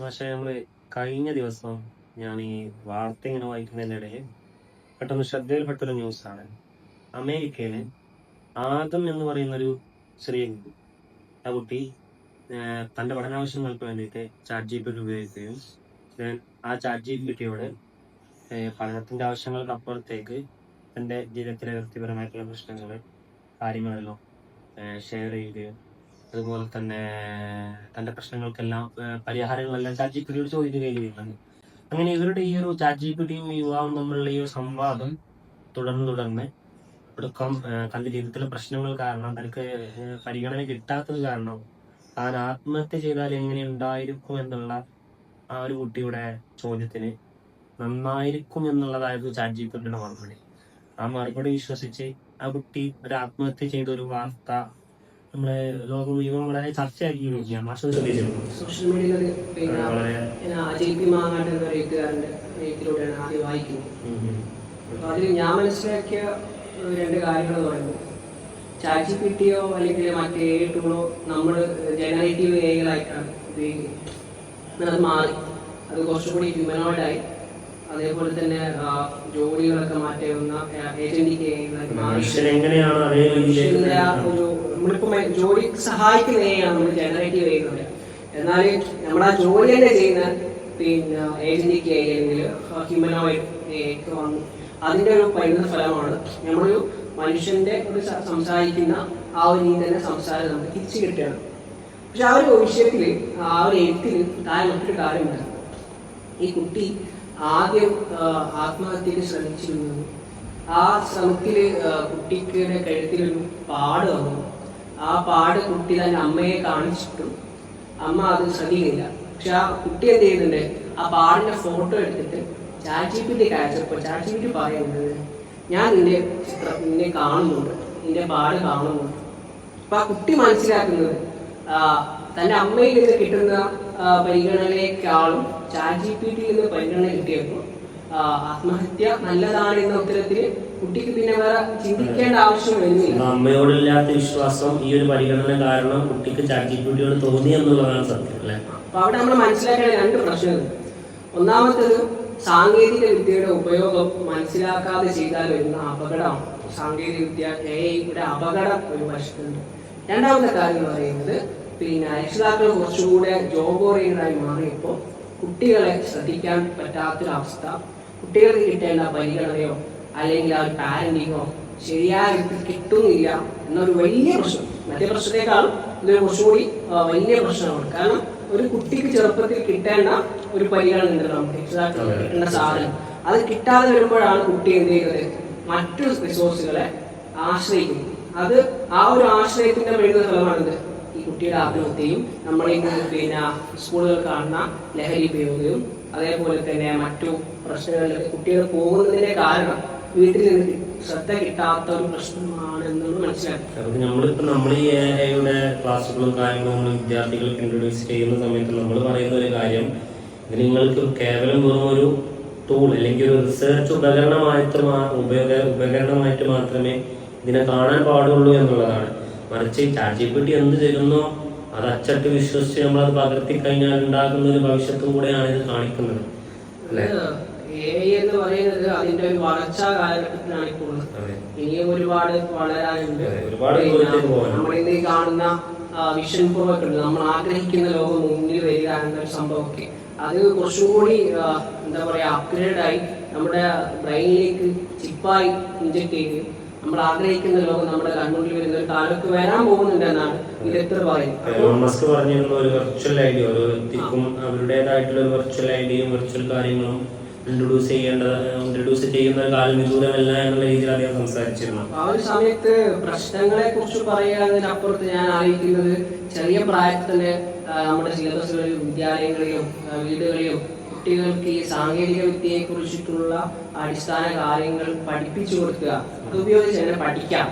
പക്ഷേ നമ്മൾ കഴിഞ്ഞ ദിവസം ഞാൻ ഈ വാർത്ത ഇങ്ങനെ വായിക്കുന്നതിനിടയിൽ പെട്ടെന്ന് ശ്രദ്ധയിൽപ്പെട്ടൊരു ന്യൂസാണ്. അമേരിക്കയിലെ ആദം എന്ന് പറയുന്നൊരു ചെറിയ ആ കുട്ടി തന്റെ പഠനാവശ്യങ്ങൾക്ക് വേണ്ടിയിട്ട് ചാറ്റ് ജി പി ഉപയോഗിക്കുകയും ആ ചാറ്റ് ജി പി ടിയോട് പഠനത്തിന്റെ ആവശ്യങ്ങൾക്ക് അപ്പുറത്തേക്ക് തന്റെ ജീവിതത്തിലെ വ്യക്തിപരമായിട്ടുള്ള പ്രശ്നങ്ങൾ കാര്യങ്ങളെല്ലാം ഷെയർ ചെയ്യുകയും അതുപോലെ തന്നെ തന്റെ പ്രശ്നങ്ങൾക്കെല്ലാം പരിഹാരങ്ങളെല്ലാം ചാറ്റ് ജി പി ടിയോട് ചോദിക്കുകയും അങ്ങനെ ഇവരുടെ ഈ ഒരു ചാറ്റ് ജി പി ടിയും യുവാവും തമ്മിലുള്ള ഈ ഒരു സംവാദം തുടർന്ന് തുടർന്ന് ഒടുക്കം തന്റെ ജീവിതത്തിലെ പ്രശ്നങ്ങൾ കാരണം തനിക്ക് പരിഗണന കിട്ടാത്തത് കാരണം താൻ ആത്മഹത്യ ചെയ്താൽ എങ്ങനെ ഉണ്ടായിരിക്കും എന്നുള്ള ആ ഒരു കുട്ടിയുടെ ചോദ്യത്തിന് നന്നായിരിക്കും എന്നുള്ളതായിരുന്നു ചാറ്റ് ജി പി ടിയുടെ മറുപടി. ആ മറുപടി വിശ്വസിച്ച് ആ കുട്ടി ഒരു ആത്മഹത്യ ചെയ്ത ഒരു വാർത്ത നമ്മളെ ലോകം മുഴുവൻ വളരെ ചർച്ചയാക്കിയിരിക്കുകയാണ് മാഷ് അത് ശ്രദ്ധിച്ചിരുന്നു സോഷ്യൽ മീഡിയയിൽ പിന്നെ പി മാങ്ങാട്ട് എന്ന ഒരു എഴുത്തുകാരന്റെ എഴുത്തിലൂടെയാണ് ആദ്യം വായിക്കുന്നത്. അപ്പോൾ അതിൽ ഞാൻ മനസ്സിലാക്കിയ രണ്ട് കാര്യങ്ങൾ എന്ന് പറയുന്നത് ചാറ്റ് ജി പി ടിയോ അല്ലെങ്കിൽ മറ്റേ എ ടൂളോ നമ്മൾ ജനറേറ്റീവ് എകളായിട്ടാണ് ഉപയോഗിക്കുന്നത്. അത് മാറി. അത് കുറച്ചുകൂടി ഹ്യൂമനോയിഡായി അതേപോലെ തന്നെ ജോലികളൊക്കെ മാറ്റുന്ന ഏജന്റിക്ക് എങ്ങനെയാണ് അതേ ഒരു നമ്മളിപ്പോ ജോലിക്ക് സഹായിക്കുന്ന ഏയാണ് നമ്മൾ ജനറേറ്റീവ് ചെയ്യുന്നത് എന്നാൽ നമ്മൾ ആ ജോലി തന്നെ ചെയ്യുന്ന പിന്നെ ഏജന്റിക്ക് അല്ലെങ്കിൽ ഹ്യൂമനോയിഡ് വന്നു അതിന്റെ ഒരു പരിണിത ഫലമാണ് നമ്മളൊരു മനുഷ്യന്റെ ഒരു സംസാരിക്കുന്ന ആ ഒരു രീതി തന്നെ സംസാരം നമുക്ക് തിരിച്ചു കിട്ടുകയാണ്. പക്ഷെ ആ ഒരു വിഷയത്തിൽ ആ ഒരു എഴുത്തിൽ താൻ മറ്റൊരു കാര്യമുണ്ട്. ഈ കുട്ടി ആദ്യം ആത്മഹത്യക്ക് ശ്രമിച്ചിരുന്നു. ആ ശ്രമത്തിൽ കുട്ടിക്ക് കഴുത്തിലൊരു പാട് വന്നു. ആ പാട് കുട്ടി തന്നെ അമ്മയെ കാണിച്ചിട്ടു അമ്മ അത് ശ്രദ്ധിക്കുന്നില്ല പക്ഷെ ആ കുട്ടി എന്ത് ചെയ്യുന്നുണ്ട് ആ പാടിന്റെ ഫോട്ടോ എടുത്തിട്ട് ചാറ്റിപ്പിന്റെ അയച്ചപ്പോൾ ചാറ്റിപ്പിന്റെ പറയുന്നത് ഞാൻ നിന്റെ നിന്നെ കാണുന്നുണ്ട്. നിന്റെ പാട് കാണുന്നുണ്ട്. അപ്പൊ ആ കുട്ടി മനസ്സിലാക്കുന്നത് ആ, തന്റെ അമ്മയിൽ നിന്ന് കിട്ടുന്ന പരിഗണനയെക്കാളും ചാറ്റ് ജി പി ടിയിൽ നിന്ന് പരിഗണന കിട്ടിയപ്പോൾ ആത്മഹത്യ നല്ലതാണ് എന്ന ഉത്തരത്തിൽ കുട്ടിക്ക് പിന്നെ വേറെ ചിന്തിക്കേണ്ട ആവശ്യം വരുന്നില്ല. അമ്മയോടില്ലാത്ത വിശ്വാസം ഈ ഒരു പരിഗണന കാരണം കുട്ടിക്ക് ചാറ്റ് ജി പി ടിയോട് തോന്നി എന്നുള്ളതാണ് സത്യം അല്ലെ? അപ്പൊ അവിടെ നമ്മൾ മനസ്സിലാക്കേണ്ട രണ്ട് പ്രശ്നങ്ങൾ. ഒന്നാമത്തത് സാങ്കേതിക വിദ്യയുടെ ഉപയോഗം മനസ്സിലാക്കാതെ ചെയ്താൽ വരുന്ന അപകടമാണ് സാങ്കേതിക വിദ്യ എ അപകടം ഒരു വശത്തുണ്ട്. രണ്ടാമത്തെ കാര്യം എന്ന് പറയുന്നത് പിന്നെ രക്ഷിതാക്കൾ കുറച്ചുകൂടെ ജോബ് ഓറിയന്റായി മാറിയപ്പോൾ കുട്ടികളെ ശ്രദ്ധിക്കാൻ പറ്റാത്തൊരവസ്ഥ. കുട്ടികൾക്ക് കിട്ടേണ്ട പരിഗണനയോ അല്ലെങ്കിൽ ആ ഒരു പാരന്റിങ്ങോ ശരിയായ രീതിയിൽ കിട്ടുന്നില്ല എന്നൊരു വലിയ പ്രശ്നം. മറ്റേ പ്രശ്നത്തെക്കാളും ഇതൊരു കുറച്ചുകൂടി വലിയ പ്രശ്നമാണ്. കാരണം ഒരു കുട്ടിക്ക് ചെറുപ്പത്തിൽ കിട്ടേണ്ട ഒരു പരിഗണന ഉണ്ടല്ലോ നമുക്ക്. രക്ഷിതാക്കൾക്ക് കിട്ടേണ്ട സാധനം. അത് കിട്ടാതെ വരുമ്പോഴാണ് കുട്ടി എന്ത് ചെയ്യുന്നത്? മറ്റു റിസോഴ്സുകളെ ആശ്രയിക്കുന്നത് അത് ആ ഒരു ആശ്രയത്തിന്റെ വരുന്ന ഫലമാണിത് ഈ കുട്ടിയുടെ ആത്മഹത്യയും നമ്മൾ ഇന്ന് പിന്നെ സ്കൂളുകൾ കാണുന്ന ലഹരി ഉപയോഗവും അതേപോലെ തന്നെ മറ്റു പ്രശ്നങ്ങളിലൊക്കെ കുട്ടികൾ പോകുന്നതിന്റെ കാരണം വീട്ടിൽ നിന്ന് ശ്രദ്ധ കിട്ടാത്ത ഒരു പ്രശ്നമാണ് എന്നുള്ളത് മനസ്സിലാക്കി. നമ്മൾ ഈ എയുടെ ക്ലാസ്സുകളും കാര്യങ്ങളും നമ്മൾ വിദ്യാർത്ഥികൾക്ക് ഇൻട്രൊഡ്യൂസ് ചെയ്യുന്ന സമയത്ത് നമ്മൾ പറയുന്ന ഒരു കാര്യം നിങ്ങൾക്ക് കേവലം വെറും ഒരു ടൂൾ അല്ലെങ്കിൽ ഒരു റിസർച്ച് ഉപകരണമായിട്ട് ഉപകരണമായിട്ട് മാത്രമേ ഇതിനെ കാണാൻ പാടുള്ളൂ എന്നുള്ളതാണ്. മറിച്ച് ചാറ്റ് ജി പി ടി എന്ത് തരുന്നോ അത് അച്ചട്ട് വിശ്വസിച്ച് നമ്മൾ അത് പകർത്തി കഴിഞ്ഞാൽ ഉണ്ടാകുന്ന ഒരു ഭവിഷ്യത്തും കൂടെയാണ് ഇത് കാണിക്കുന്നത്. അല്ലേ? എന്ന് പറയുന്നത് അതിന്റെ ഒരു വളർച്ചാ കാലഘട്ടത്തിലാണ് ഇപ്പോൾ. ഇനിയും ഒരുപാട് വളരാനുണ്ട്. നമ്മൾ ഇന്ന് കാണുന്ന വിഷൻ പ്രോ ഒക്കെ ഉണ്ട്. നമ്മൾ ആഗ്രഹിക്കുന്ന ലോകം മുന്നിൽ വരിക എന്നൊരു സംഭവമൊക്കെ. അത് കുറച്ചുകൂടി എന്താ പറയാ അപ്ഗ്രേഡ് ആയി നമ്മുടെ ബ്രെയിനിലേക്ക് ചിപ്പായി ഇഞ്ചക്ട് ചെയ്ത് നമ്മൾ ആഗ്രഹിക്കുന്ന ലോകം നമ്മുടെ കൺമുന്നിൽ വരുന്ന ഒരു കാലത്ത് വരാൻ പോകുന്നുണ്ട് എന്നാണ് വിദഗ്ധർ പറയുന്നത്. എലോൺ മസ്ക് പറഞ്ഞിരുന്ന ഒരു വെർച്വൽ ഐഡിയ ഡി ഓരോ വ്യക്തിക്കും അവരുടേതായിട്ടുള്ള ഒരു വെർച്വൽ ഐഡിയയും വെർച്വൽ കാര്യങ്ങളും ഇൻട്രൊഡ്യൂസ് ചെയ്യേണ്ട ഇൻട്രൊഡ്യൂസ് ചെയ്യുന്ന ഒരു കാലം വിദൂരമല്ല എന്നുള്ള രീതിയിൽ അദ്ദേഹം സംസാരിച്ചിരുന്നു ആ ഒരു സമയത്ത് പ്രശ്നങ്ങളെ കുറിച്ച് പറയുന്നതിനപ്പുറത്ത് ഞാൻ ആലോചിക്കുന്നത് ചെറിയ പ്രായത്തിൽ നമ്മുടെ സിലബസുകളിലും വിദ്യാലയങ്ങളിലും വീടുകളിലും കുട്ടികൾക്ക് ഈ സാങ്കേതിക വിദ്യയെ കുറിച്ചിട്ടുള്ള അടിസ്ഥാന കാര്യങ്ങൾ പഠിപ്പിച്ചു കൊടുക്കുക. അത് ഉപയോഗിച്ച് എങ്ങനെ പഠിക്കാം.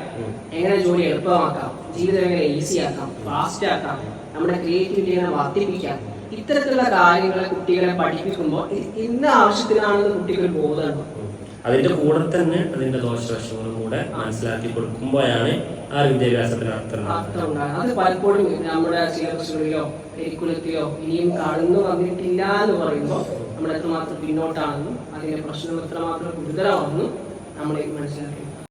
എങ്ങനെ ജോലി എളുപ്പമാക്കാം. ജീവിതം എങ്ങനെ ഈസി ആക്കാം. ഫാസ്റ്റ് ആക്കാം. നമ്മുടെ ക്രിയേറ്റിവിറ്റി എങ്ങനെ വർദ്ധിപ്പിക്കാം. ഇത്തരത്തിലുള്ള കാര്യങ്ങളെ കുട്ടികളെ പഠിപ്പിക്കുമ്പോൾ ഇന്ന ആവശ്യത്തിനാണെന്ന് കുട്ടികൾ ബോധമുണ്ട് അതിന്റെ കൂടെ തന്നെ അതിന്റെ ദോഷവശങ്ങളും കൂടെ മനസ്സിലാക്കി കൊടുക്കുമ്പോഴാണ് ആ വിദ്യാഭ്യാസത്തിന് അർത്ഥം അത് പലപ്പോഴും നമ്മുടെ സിലബസുകളിലോ കരിക്കുലത്തിലോ ഇനിയും കാണുന്നു വന്നിട്ടില്ല എന്ന് പറയുമ്പോൾ നമ്മൾ എത്രമാത്രം പിന്നോട്ടാണെന്നും അതിന്റെ പ്രശ്നം എത്രമാത്രം ഗുരുതരമാണെന്നും നമ്മൾ മനസ്സിലാക്കി